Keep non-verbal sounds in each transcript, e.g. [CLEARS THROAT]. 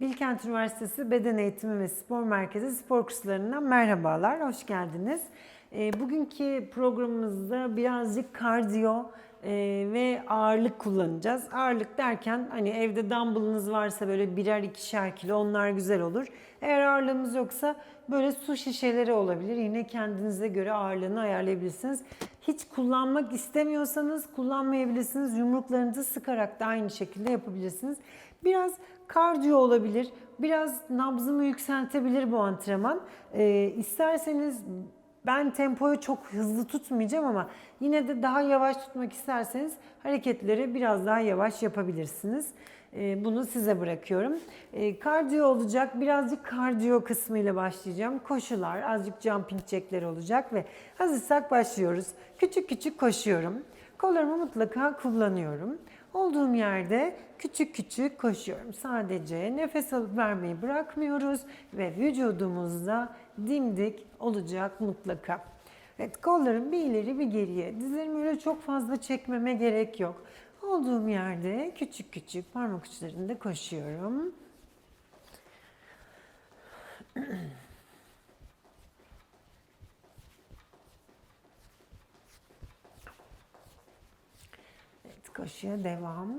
Bilkent Üniversitesi Beden Eğitimi ve Spor Merkezi spor kurslarından merhabalar, hoş geldiniz. E, bugünkü programımızda birazcık kardiyo e, ve ağırlık kullanacağız. Ağırlık derken hani evde dumbbellınız varsa böyle birer ikişer kilo onlar güzel olur. Eğer ağırlığımız yoksa böyle su şişeleri olabilir. Yine kendinize göre ağırlığını ayarlayabilirsiniz. Hiç kullanmak istemiyorsanız kullanmayabilirsiniz. Yumruklarınızı sıkarak da aynı şekilde yapabilirsiniz. Biraz kardiyo olabilir, biraz nabzımı yükseltebilir bu antrenman. Ee, isterseniz ben tempoyu çok hızlı tutmayacağım ama yine de daha yavaş tutmak isterseniz hareketleri biraz daha yavaş yapabilirsiniz. Ee, bunu size bırakıyorum. Ee, kardiyo olacak. Birazcık kardiyo kısmıyla başlayacağım. Koşular, azıcık jumping jackler olacak ve hazırsak başlıyoruz. Küçük küçük koşuyorum. Kollarımı mutlaka kullanıyorum. Olduğum yerde küçük küçük koşuyorum. Sadece nefes alıp vermeyi bırakmıyoruz ve vücudumuzda dimdik olacak mutlaka. Evet kollarım bir ileri bir geriye. Dizlerimi öyle çok fazla çekmeme gerek yok. Olduğum yerde küçük küçük parmak uçlarında koşuyorum. [CLEARS THROAT] Koşuya devam.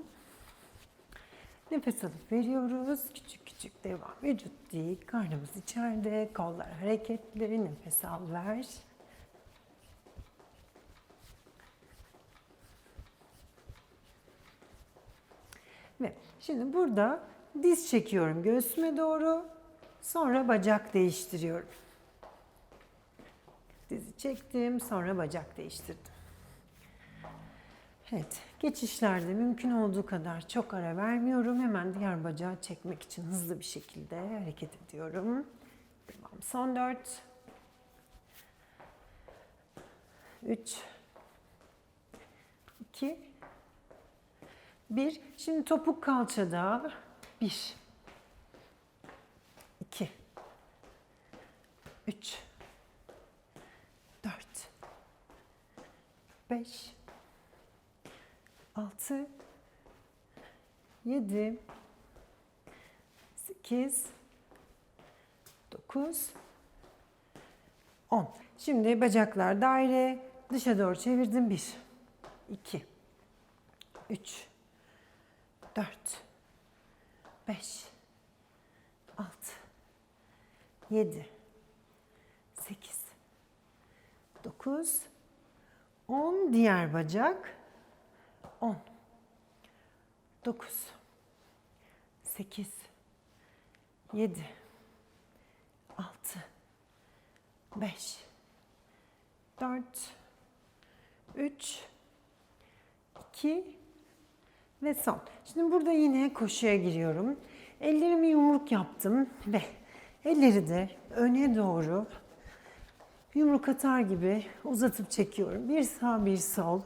Nefes alıp veriyoruz. Küçük küçük devam. Vücut dik, karnımız içeride, kollar hareketli. Nefes al ver. Ve şimdi burada diz çekiyorum göğsüme doğru. Sonra bacak değiştiriyorum. Dizi çektim, sonra bacak değiştirdim. Evet, geçişlerde mümkün olduğu kadar çok ara vermiyorum. Hemen diğer bacağı çekmek için hızlı bir şekilde hareket ediyorum. Devam. Son dört. Üç. iki, bir. Şimdi topuk kalçada. Bir. iki, Üç. Dört. Beş. 6 7 8 9 10 Şimdi bacaklar daire dışa doğru çevirdim. 1 2 3 4 5 6 7 8 9 10 diğer bacak 10 9 8 7 6 5 4 3 2 ve son. Şimdi burada yine koşuya giriyorum. Ellerimi yumruk yaptım ve elleri de öne doğru yumruk atar gibi uzatıp çekiyorum. Bir sağ bir sol.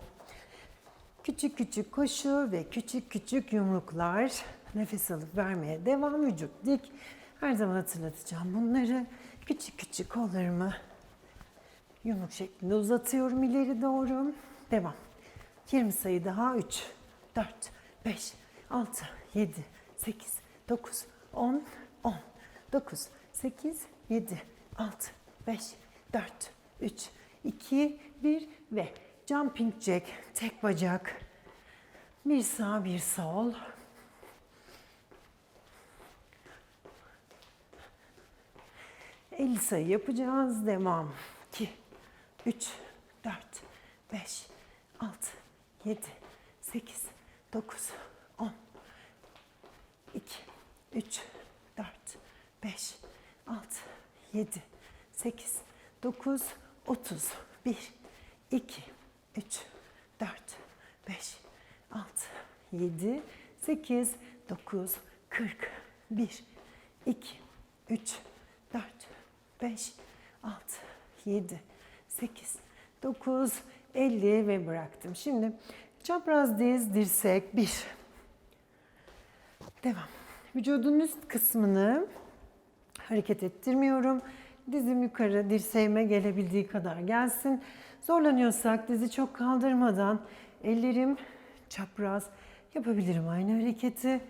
Küçük küçük koşu ve küçük küçük yumruklar. Nefes alıp vermeye devam. Vücut dik. Her zaman hatırlatacağım bunları. Küçük küçük kollarımı yumruk şeklinde uzatıyorum ileri doğru. Devam. 20 sayı daha. 3, 4, 5, 6, 7, 8, 9, 10, 10, 9, 8, 7, 6, 5, 4, 3, 2, 1 ve Jumping jack, tek bacak. Bir sağ, bir sol. El sayı yapacağız. Devam. 2, 3, 4, 5, 6, 7, 8, 9, 10, 2, 3, 4, 5, 6, 7, 8, 9, 30, 1, 2, 3, 4, 5, 6, 7, 8, 9, 40, 1, 2, 3, 4, 5, 6, 7, 8, 9, 50 ve bıraktım. Şimdi çapraz diz, dirsek 1. Devam. Vücudun üst kısmını hareket ettirmiyorum. Dizim yukarı, dirseğime gelebildiği kadar gelsin. Zorlanıyorsak dizi çok kaldırmadan ellerim çapraz yapabilirim aynı hareketi.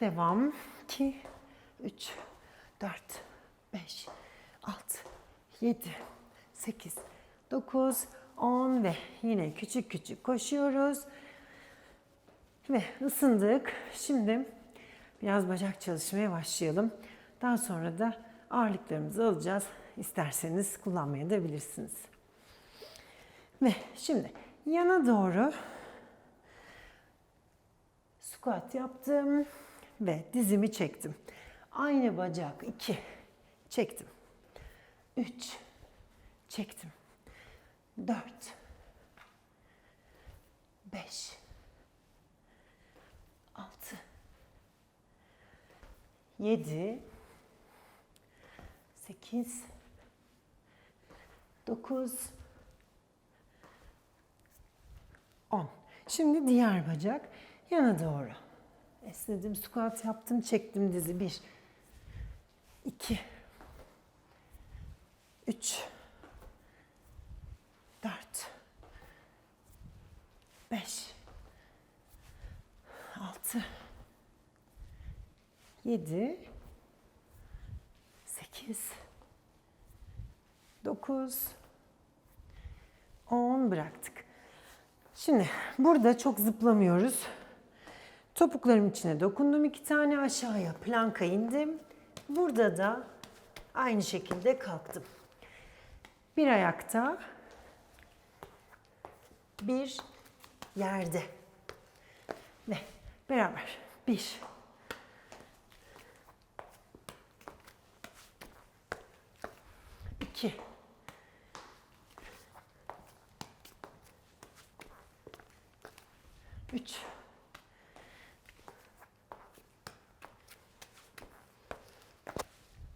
Devam. 2, 3, 4, 5, 6, 7, 8, 9, 10 ve yine küçük küçük koşuyoruz. Ve ısındık. Şimdi biraz bacak çalışmaya başlayalım. Daha sonra da ağırlıklarımızı alacağız. İsterseniz kullanmaya da bilirsiniz. Ve şimdi yana doğru squat yaptım ve dizimi çektim. Aynı bacak 2 çektim. 3 çektim. 4 5 6 7 8 9 10. Şimdi diğer bacak yana doğru. Esnedim, squat yaptım, çektim dizi. 1 2 3 4 5 6 7 8 9 10 bıraktık. Şimdi burada çok zıplamıyoruz. Topuklarım içine dokundum iki tane aşağıya planka indim. Burada da aynı şekilde kalktım. Bir ayakta, bir yerde. Ve beraber bir, iki, üç,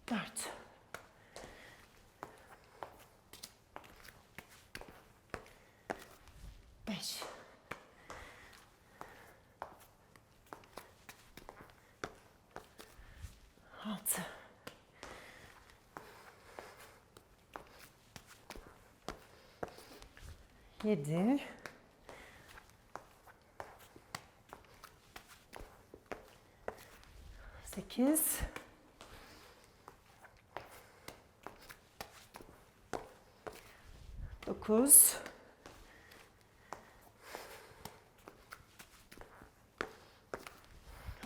dört, beş, altı, yedi, sekiz, dokuz,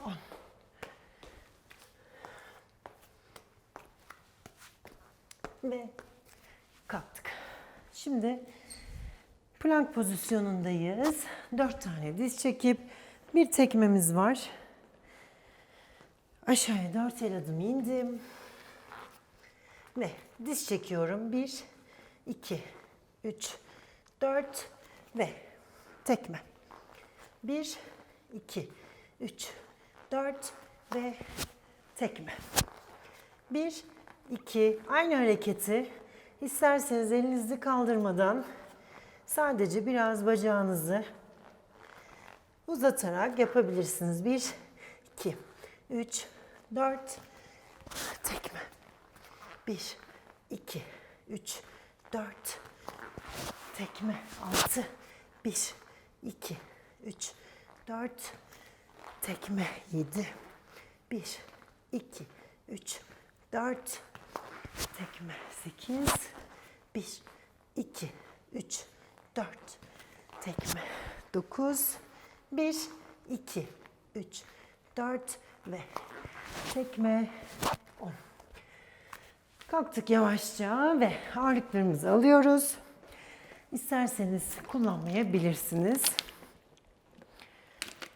on. Ve kalktık. Şimdi plank pozisyonundayız. Dört tane diz çekip bir tekmemiz var. Aşağıya dört el adım indim. Ve diz çekiyorum. Bir, iki, üç, dört ve tekme. Bir, iki, üç, dört ve tekme. Bir, iki, aynı hareketi isterseniz elinizi kaldırmadan sadece biraz bacağınızı uzatarak yapabilirsiniz. Bir, iki, üç, dört, tekme. Bir, iki, üç, dört, tekme. Altı, bir, iki, üç, dört, tekme. Yedi, bir, iki, üç, dört, tekme. Sekiz, bir, iki, üç, dört, tekme. Dokuz, bir, iki, üç, dört ve tekme. On. Kalktık yavaşça ve ağırlıklarımızı alıyoruz. İsterseniz kullanmayabilirsiniz.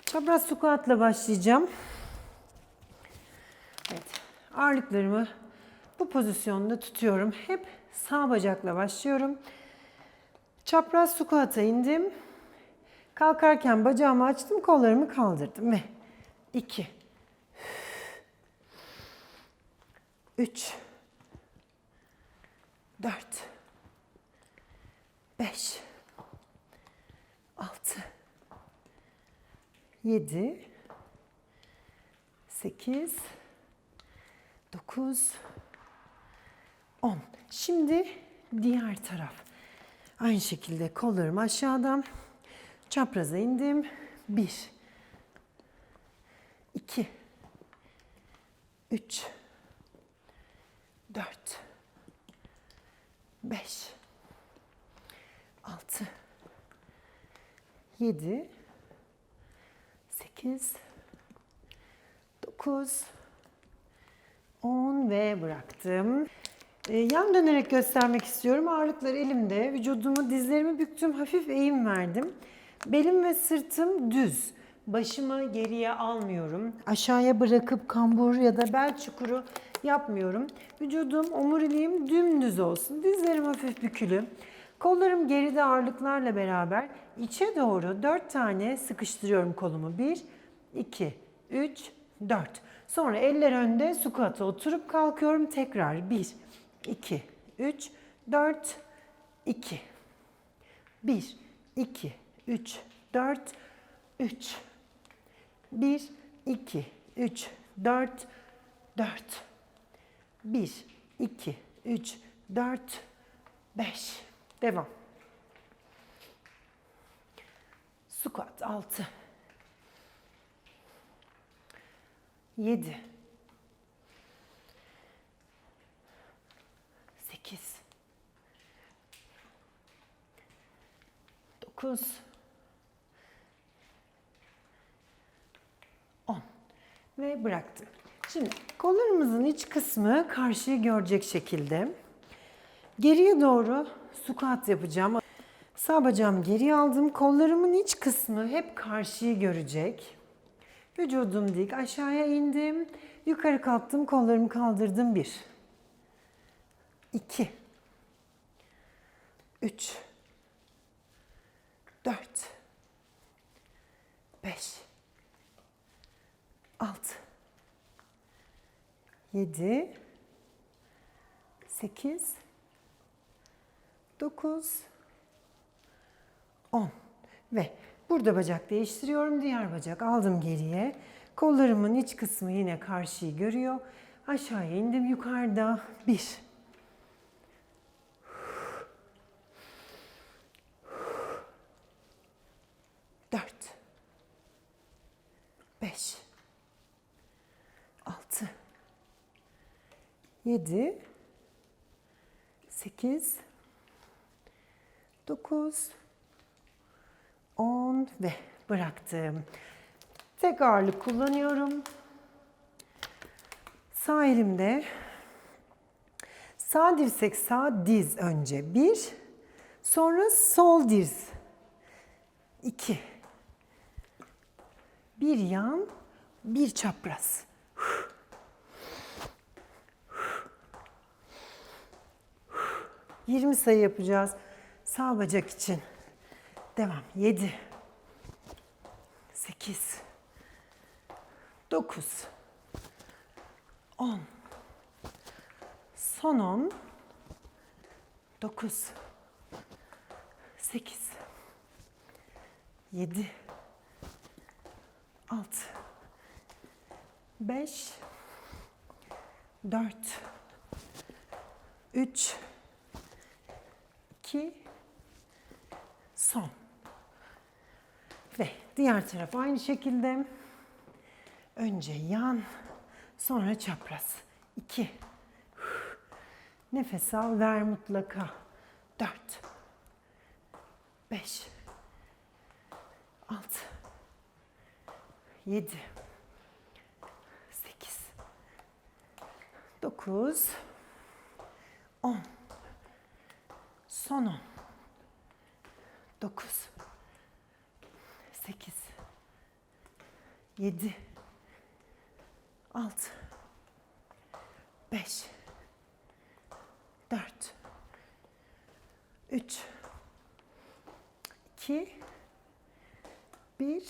Çapraz squat'la başlayacağım. Evet. Ağırlıklarımı bu pozisyonda tutuyorum. Hep sağ bacakla başlıyorum. Çapraz squat'a indim. Kalkarken bacağımı açtım, kollarımı kaldırdım ve 2 3 4 5 6 7 8 9 10. Şimdi diğer taraf. Aynı şekilde kollarım aşağıdan. Çapraza indim. 1 2 3 4 5 6 7 8 9 10 ve bıraktım. Ee, yan dönerek göstermek istiyorum. Ağırlıklar elimde. Vücudumu, dizlerimi büktüm. Hafif eğim verdim. Belim ve sırtım düz. Başımı geriye almıyorum. Aşağıya bırakıp kambur ya da bel çukuru yapmıyorum. Vücudum, omuriliğim dümdüz olsun. Dizlerim hafif bükülü. Kollarım geride ağırlıklarla beraber içe doğru 4 tane sıkıştırıyorum kolumu. 1, 2, 3, 4. Sonra eller önde squat'a oturup kalkıyorum. Tekrar 1, 2, 3, 4, 2. 1, 2, 3, 4, 3. 1, 2, 3, 4, 4. 1, 2, 3, 4, 5. Devam. Squat 6. 7. 8. 9. ve bıraktım. Şimdi kollarımızın iç kısmı karşıyı görecek şekilde geriye doğru squat yapacağım. Sağ bacağımı geriye aldım. Kollarımın iç kısmı hep karşıyı görecek. Vücudum dik. Aşağıya indim. Yukarı kalktım. Kollarımı kaldırdım. Bir. iki, Üç. Dört. Beş. Altı. Yedi. Sekiz. Dokuz. 10 ve burada bacak değiştiriyorum. Diğer bacak aldım geriye. Kollarımın iç kısmı yine karşıyı görüyor. Aşağıya indim yukarıda. 1 4 5 6 7 8 9 10 ve bıraktım. Tek ağırlık kullanıyorum. Sağ elimde sağ dirsek sağ diz önce bir, sonra sol diz iki. Bir yan, bir çapraz. Yirmi sayı yapacağız. Sağ bacak için. Devam. 7 8 9 10 Son 10 9 8 7 6 5 4 3 2 son. Ve diğer taraf aynı şekilde. Önce yan, sonra çapraz. 2. Nefes al, ver mutlaka. 4. 5. 6. 7. 8. 9. 10. Son 10. 9 8 7 6 5 4 3 2 1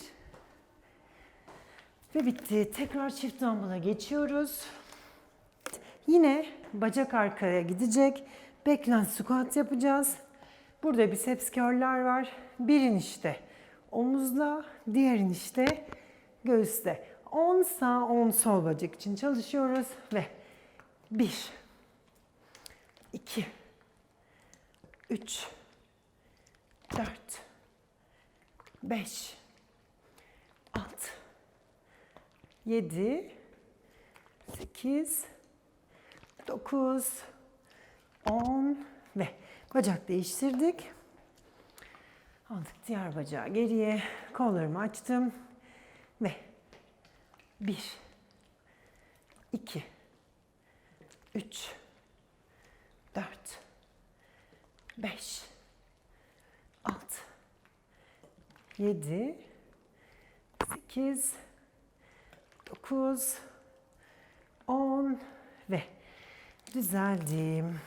ve bitti. Tekrar çift dumbbell'a geçiyoruz. Yine bacak arkaya gidecek. Backhand squat yapacağız. Burada biceps curl'ler var. Bir inişte omuzda, diğer inişte göğüste. 10 sağ, 10 sol bacak için çalışıyoruz ve 1 2 3 4 5 6 7 8, 9, 10 ve bacak değiştirdik. Aldık diğer bacağı geriye. Kollarımı açtım. Ve 1, 2, 3, 4, 5, 6, 7, 8, 9, 10 ve düzeldim.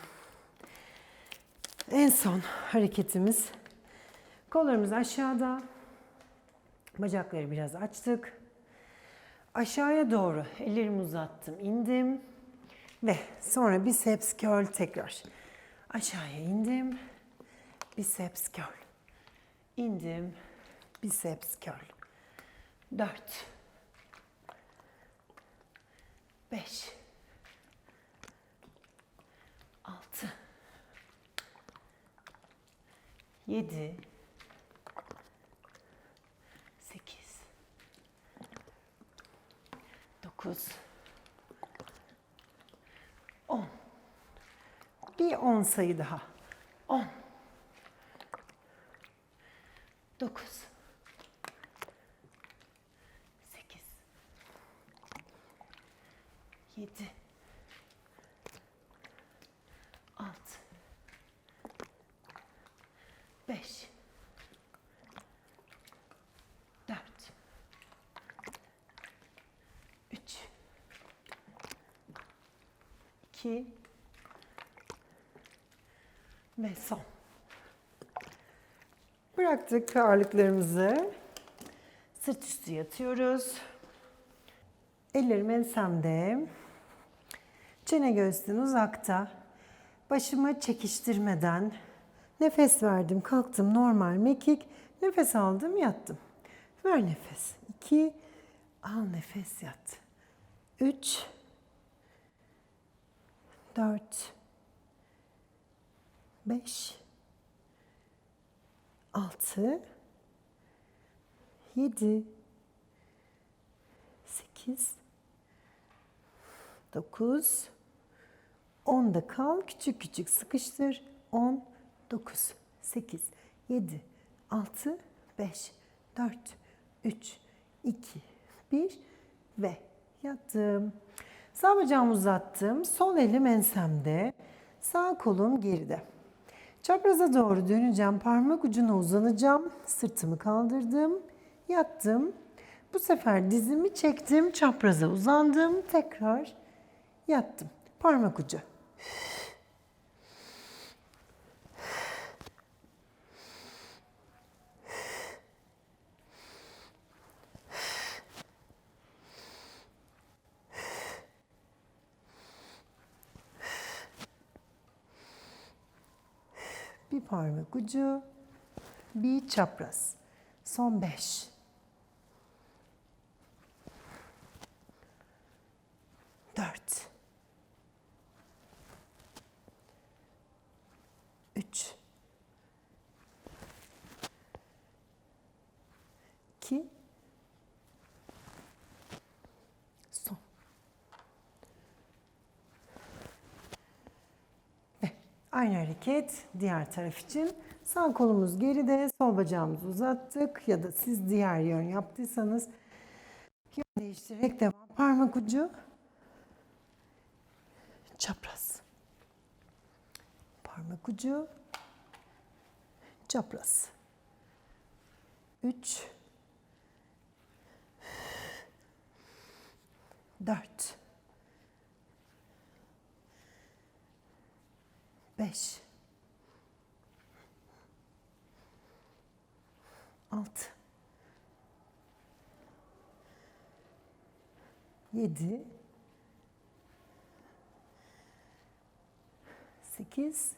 En son hareketimiz kollarımız aşağıda. Bacakları biraz açtık. Aşağıya doğru ellerimi uzattım, indim. Ve sonra biceps curl tekrar. Aşağıya indim. Biceps curl. İndim. Biceps curl. 4 5 6 7 8 9 10 Bir 10 sayı daha. 10 9 8 7 6 5 4 3 2 ve son. Bıraktık ağırlıklarımızı. Sırt üstü yatıyoruz. Ellerim ensemde. Çene göğüsten uzakta. Başımı çekiştirmeden nefes verdim, kalktım normal mekik. Nefes aldım, yattım. Ver nefes. 2 al nefes yat. 3 4 5 6 7 8 9 10'da kal. Küçük küçük sıkıştır. 10 9 8 7 6 5 4 3 2 1 ve yattım. Sağ bacağımı uzattım. Sol elim ensemde. Sağ kolum geride. Çapraza doğru döneceğim. Parmak ucuna uzanacağım. Sırtımı kaldırdım. Yattım. Bu sefer dizimi çektim. Çapraza uzandım. Tekrar yattım. Parmak ucu. Bir parmak ucu, bir çapraz. Son beş. Dört. Üç. İki. Son. Ve aynı hareket diğer taraf için. Sağ kolumuz geride, sol bacağımızı uzattık ya da siz diğer yön yaptıysanız yön değiştirerek devam. Parmak ucu çapraz. Parmak ucu çapraz. 3 4 5 6 7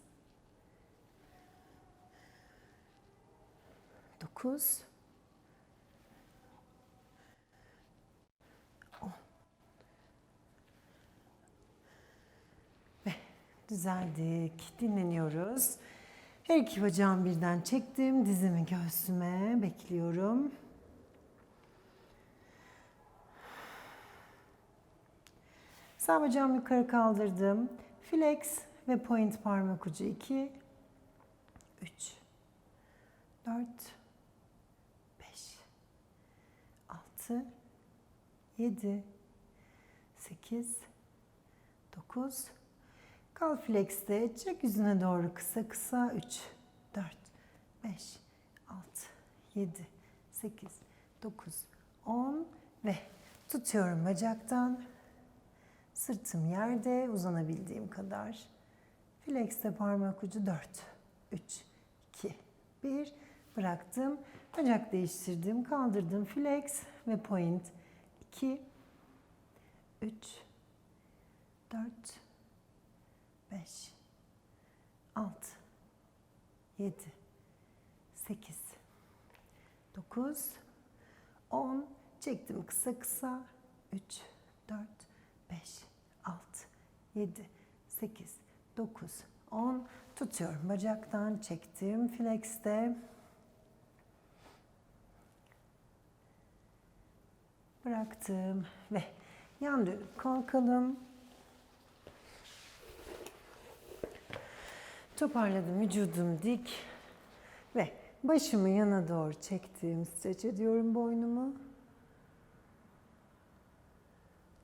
8 9 düzeldik. Dinleniyoruz. Her iki bacağımı birden çektim. Dizimi göğsüme bekliyorum. Sağ bacağımı yukarı kaldırdım. Flex ve point parmak ucu 2, 3, 4, 5, 6, 7, 8, 9, Kal flex'te çek yüzüne doğru kısa kısa 3, 4, 5, 6, 7, 8, 9, 10 ve tutuyorum bacaktan. Sırtım yerde uzanabildiğim kadar. Flex'te parmak ucu 4, 3, 2, 1 bıraktım. Bacak değiştirdim, kaldırdım. Flex ve point 2, 3, 4, 5, 6, 7, 8, 9, 10. Çektim kısa kısa. 3, 4, 5, 6, 7, 8, 9, 10. Tutuyorum bacaktan. Çektim flex'te. Bıraktım ve yan dönüp kalkalım. Toparladım vücudum dik ve başımı yana doğru çektim. Streç ediyorum boynumu.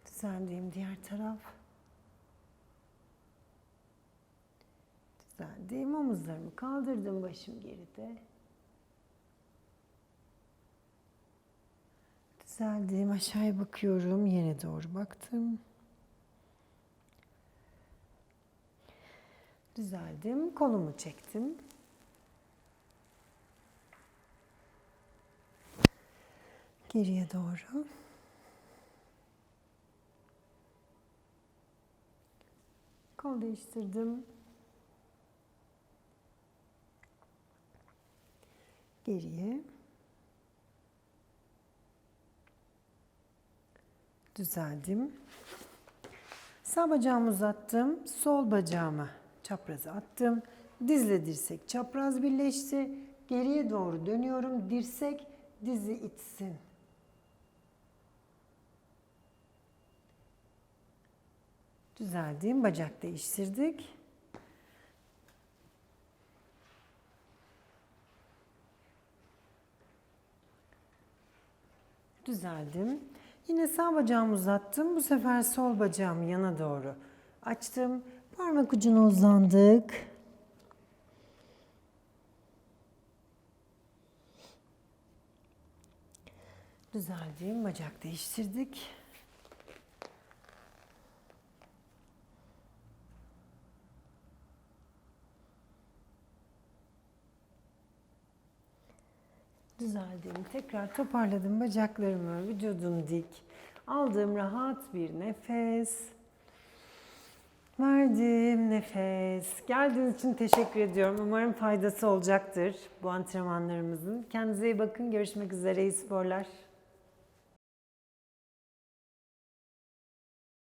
Düzenleyeyim diğer taraf. Düzenleyeyim omuzlarımı kaldırdım başım geride. Düzeldim aşağıya bakıyorum yere doğru baktım. Düzeldim. Kolumu çektim. Geriye doğru. Kol değiştirdim. Geriye. Düzeldim. Sağ bacağımı uzattım. Sol bacağımı çapraza attım. Dizle dirsek çapraz birleşti. Geriye doğru dönüyorum. Dirsek dizi itsin. Düzeldiğim bacak değiştirdik. Düzeldim. Yine sağ bacağımı uzattım. Bu sefer sol bacağımı yana doğru açtım. Parmak ucuna uzandık. Düzeldiğim bacak değiştirdik. Düzeldim. Tekrar toparladım bacaklarımı, vücudum dik. Aldığım rahat bir nefes. Verdim nefes. Geldiğiniz için teşekkür ediyorum. Umarım faydası olacaktır bu antrenmanlarımızın. Kendinize iyi bakın. Görüşmek üzere. İyi sporlar.